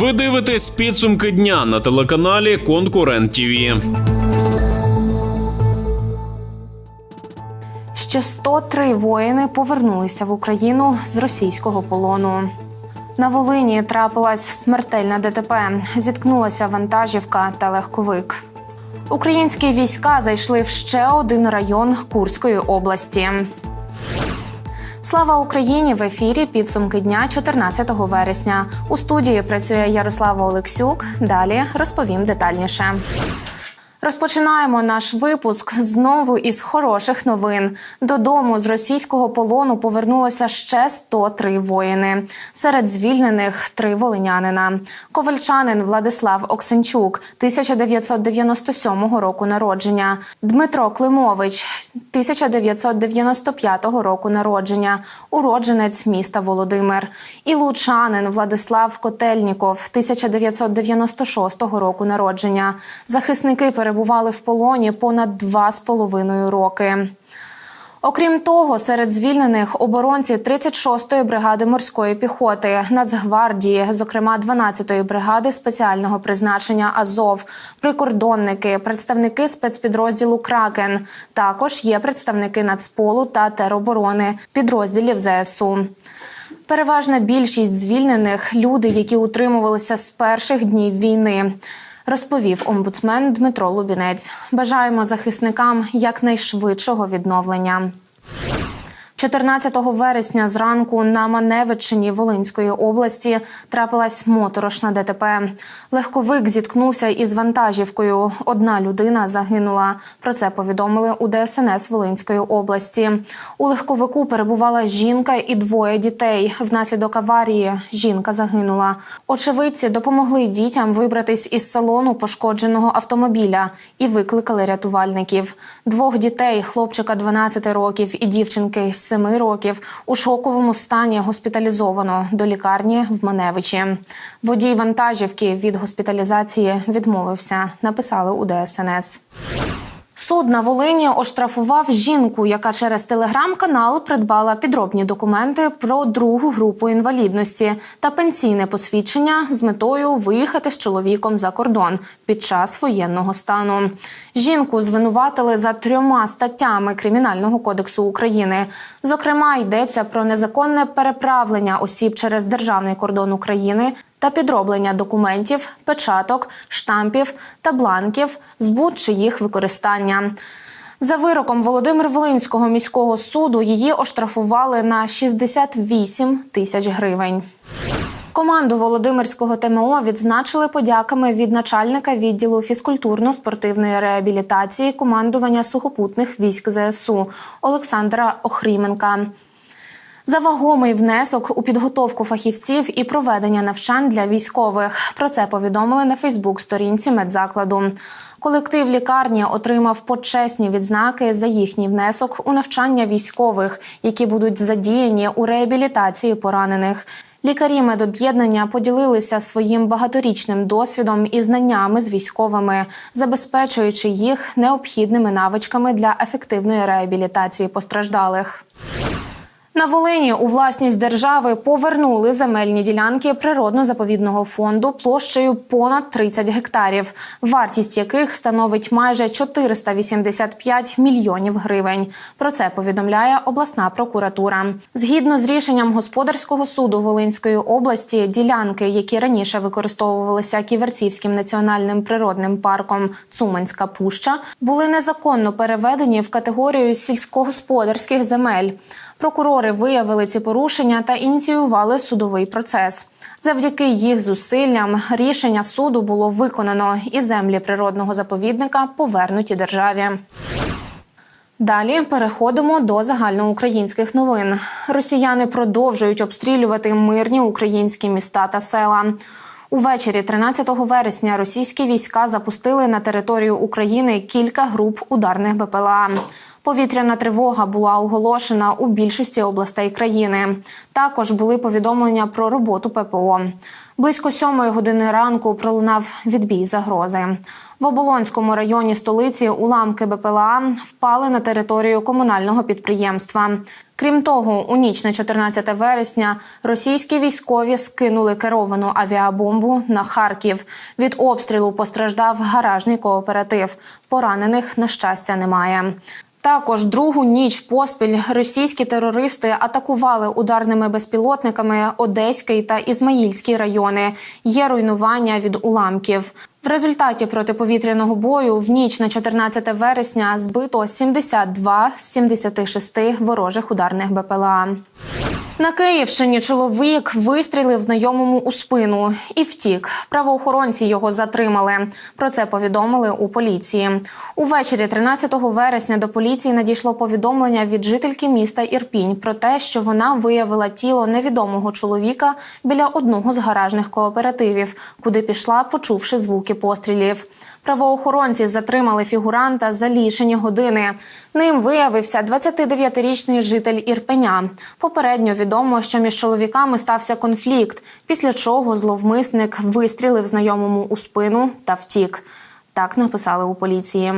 Ви дивитесь підсумки дня на телеканалі Конкурент ТІВІ. Ще 103 воїни повернулися в Україну з російського полону. На Волині трапилась смертельна ДТП. Зіткнулася вантажівка та легковик. Українські війська зайшли в ще один район Курської області. Слава Україні! В ефірі підсумки дня 14 вересня. У студії працює Ярослава Олексюк. Далі розповім детальніше. Розпочинаємо наш випуск знову із хороших новин. Додому з російського полону повернулося ще 103 воїни. Серед звільнених три волинянина. Ковальчанин Владислав Оксенчук, 1997 року народження. Дмитро Климович, 1995 року народження. Уродженець міста Володимир. І лучанин Владислав Котельніков, 1996 року народження. Захисники перебували в полоні понад два з половиною роки. Окрім того, серед звільнених оборонці 36-ї бригади морської піхоти, Нацгвардії, зокрема 12-ї бригади спеціального призначення Азов, прикордонники, представники спецпідрозділу Кракен. Також є представники Нацполу та тероборони, підрозділів ЗСУ. Переважна більшість звільнених люди, які утримувалися з перших днів війни. Розповів омбудсмен Дмитро Лубінець. Бажаємо захисникам якнайшвидшого відновлення. 14 вересня зранку на Маневичині Волинської області трапилась моторошна ДТП. Легковик зіткнувся із вантажівкою. Одна людина загинула. Про це повідомили у ДСНС Волинської області. У легковику перебувала жінка і двоє дітей. Внаслідок аварії жінка загинула. Очевидці допомогли дітям вибратись із салону пошкодженого автомобіля і викликали рятувальників. Двох дітей, хлопчика 12 років і дівчинки з 7 років, у шоковому стані госпіталізовано до лікарні в Маневичі. Водій вантажівки від госпіталізації відмовився. Написали у ДСНС. Суд на Волині оштрафував жінку, яка через телеграм-канал придбала підробні документи про другу групу інвалідності та пенсійне посвідчення з метою виїхати з чоловіком за кордон під час воєнного стану. Жінку звинуватили за трьома статтями Кримінального кодексу України. Зокрема, йдеться про незаконне переправлення осіб через державний кордон України та підроблення документів, печаток, штампів та бланків, збут чи їх використання. За вироком Володимир Волинського міського суду її оштрафували на 68 тисяч гривень. Команду Володимирського ТМО відзначили подяками від начальника відділу фізкультурно-спортивної реабілітації командування сухопутних військ ЗСУ Олександра Охріменка. За вагомий внесок у підготовку фахівців і проведення навчань для військових. Про це повідомили на Фейсбук-сторінці медзакладу. Колектив лікарні отримав почесні відзнаки за їхній внесок у навчання військових, які будуть задіяні у реабілітації поранених. Лікарі медоб'єднання поділилися своїм багаторічним досвідом і знаннями з військовими, забезпечуючи їх необхідними навичками для ефективної реабілітації постраждалих. На Волині у власність держави повернули земельні ділянки природно-заповідного фонду площею понад 30 гектарів, вартість яких становить майже 485 мільйонів гривень. Про це повідомляє обласна прокуратура. Згідно з рішенням господарського суду Волинської області, ділянки, які раніше використовувалися Ківерцівським національним природним парком Цуманська Пуща, були незаконно переведені в категорію сільськогосподарських земель. Прокурори виявили ці порушення та ініціювали судовий процес. Завдяки їх зусиллям рішення суду було виконано, і землі природного заповідника повернуті державі. Далі переходимо до загальноукраїнських новин. Росіяни продовжують обстрілювати мирні українські міста та села. Увечері 13 вересня російські війська запустили на територію України кілька груп ударних БПЛА. Повітряна тривога була оголошена у більшості областей країни. Також були повідомлення про роботу ППО. Близько сьомої години ранку пролунав відбій загрози. В Оболонському районі столиці уламки БПЛА впали на територію комунального підприємства. Крім того, у ніч на 14 вересня російські військові скинули керовану авіабомбу на Харків. Від обстрілу постраждав гаражний кооператив. Поранених на щастя немає. Також другу ніч поспіль російські терористи атакували ударними безпілотниками Одеський та Ізмаїльський райони. Є руйнування від уламків. В результаті протиповітряного бою в ніч на 14 вересня збито 72 з 76 ворожих ударних БПЛА. На Київщині чоловік вистрілив знайомому у спину і втік. Правоохоронці його затримали. Про це повідомили у поліції. Увечері 13 вересня до поліції надійшло повідомлення від жительки міста Ірпінь про те, що вона виявила тіло невідомого чоловіка біля одного з гаражних кооперативів, куди пішла, почувши звуки пострілів. Правоохоронці затримали фігуранта за лічені години. Ним виявився 29-річний житель Ірпеня. Попередньо відомо, що між чоловіками стався конфлікт, після чого зловмисник вистрілив знайомому у спину та втік. Так написали у поліції.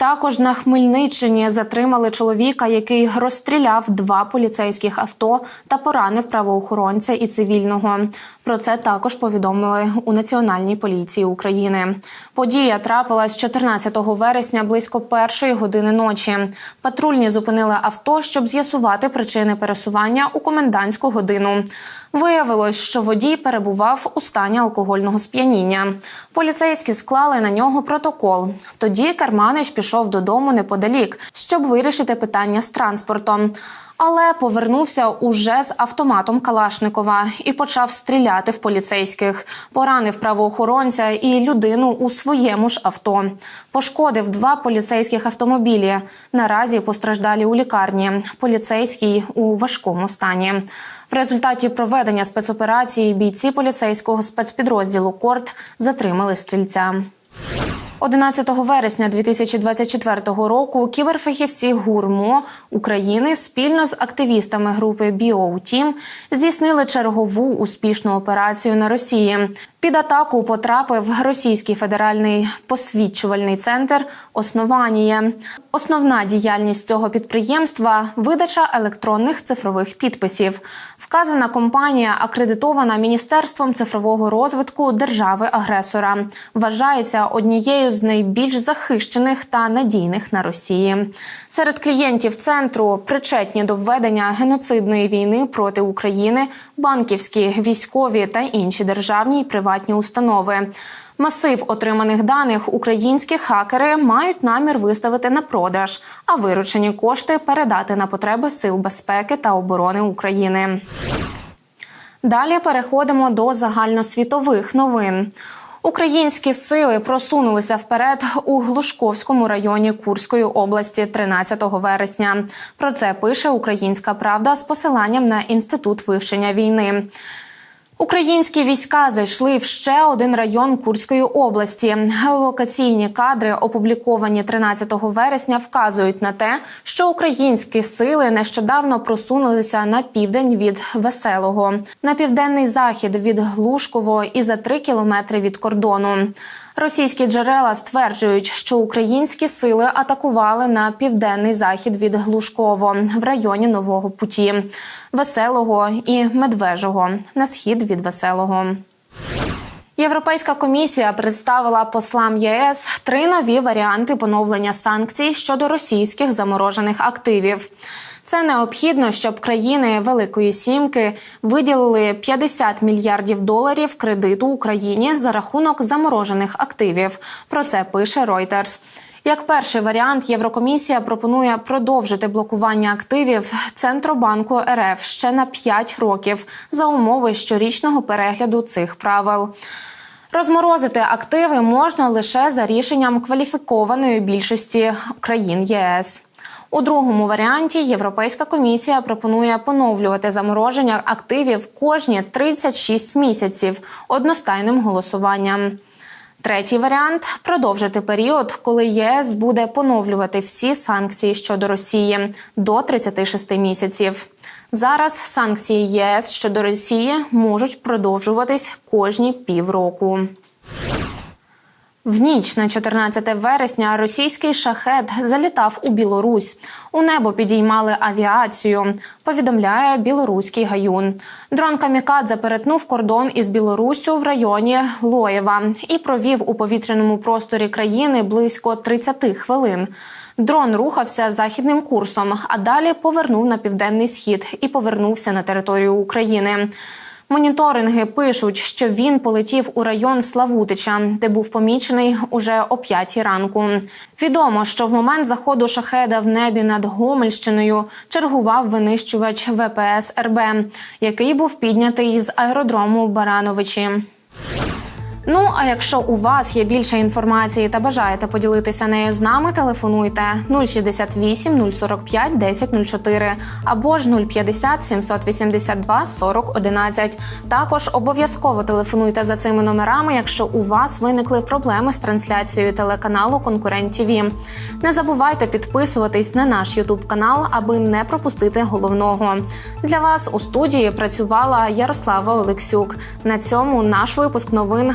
Також на Хмельниччині затримали чоловіка, який розстріляв два поліцейських авто та поранив правоохоронця і цивільного. Про це також повідомили у Національній поліції України. Подія трапилась 14 вересня близько першої години ночі. Патрульні зупинили авто, щоб з'ясувати причини пересування у комендантську годину. Виявилось, що водій перебував у стані алкогольного сп'яніння. Поліцейські склали на нього протокол. Тоді Карманич пішов додому неподалік, щоб вирішити питання з транспортом. Але повернувся уже з автоматом Калашникова і почав стріляти в поліцейських. Поранив правоохоронця і людину у своєму ж авто. Пошкодив два поліцейських автомобілі. Наразі постраждалі у лікарні. Поліцейський у важкому стані. В результаті проведення спецоперації бійці поліцейського спецпідрозділу Корт затримали стрільця. 11 вересня 2024 року кіберфахівці ГУРМО України спільно з активістами групи BioTeam здійснили чергову успішну операцію на Росії. Під атаку потрапив російський федеральний посвідчувальний центр Основанія. Основна діяльність цього підприємства видача електронних цифрових підписів. Вказана компанія акредитована Міністерством цифрового розвитку держави-агресора. Вважається однією з найбільш захищених та надійних на Росії. Серед клієнтів центру причетні до введення геноцидної війни проти України, банківські, військові та інші державні і приватні установи. Масив отриманих даних українські хакери мають намір виставити на продаж, а виручені кошти передати на потреби сил безпеки та оборони України. Далі переходимо до загальносвітових новин. Українські сили просунулися вперед у Глушковському районі Курської області 13 вересня. Про це пише Українська Правда з посиланням на інститут вивчення війни. Українські війська зайшли в ще один район Курської області. Геолокаційні кадри, опубліковані 13 вересня, вказують на те, що українські сили нещодавно просунулися на південь від Веселого, на південний захід від Глушково і за три кілометри від кордону. Російські джерела стверджують, що українські сили атакували на південний захід від Глушково в районі Нового Путі, Веселого і Медвежого на схід від Веселого. Європейська комісія представила послам ЄС три нові варіанти поновлення санкцій щодо російських заморожених активів. Це необхідно, щоб країни Великої Сімки виділили 50 мільярдів доларів кредиту Україні за рахунок заморожених активів. Про це пише Reuters. Як перший варіант, Єврокомісія пропонує продовжити блокування активів Центробанку РФ ще на 5 років за умови щорічного перегляду цих правил. Розморозити активи можна лише за рішенням кваліфікованої більшості країн ЄС. У другому варіанті Європейська комісія пропонує поновлювати замороження активів кожні 36 місяців одностайним голосуванням. Третій варіант продовжити період, коли ЄС буде поновлювати всі санкції щодо Росії до 36 місяців. Зараз санкції ЄС щодо Росії можуть продовжуватись кожні півроку. В ніч на 14 вересня російський шахет залітав у Білорусь. У небо підіймали авіацію. Повідомляє білоруський гаюн. Дрон Камікадзе перетнув кордон із Білоруссю в районі Лоєва і провів у повітряному просторі країни близько 30 хвилин. Дрон рухався західним курсом, а далі повернув на південний схід і повернувся на територію України. Моніторинги пишуть, що він полетів у район Славутича, де був помічений уже о п'ятій ранку. Відомо, що в момент заходу шахеда в небі над Гомельщиною чергував винищувач ВПС РБ, який був піднятий з аеродрому Барановичі. Ну а якщо у вас є більше інформації та бажаєте поділитися нею з нами, телефонуйте 068 045 1004 або ж 050 782 40 11. Також обов'язково телефонуйте за цими номерами, якщо у вас виникли проблеми з трансляцією телеканалу Конкурент ТІВІ. Не забувайте підписуватись на наш Ютуб канал, аби не пропустити головного. Для вас у студії працювала Ярослава Олексюк. На цьому наш випуск новин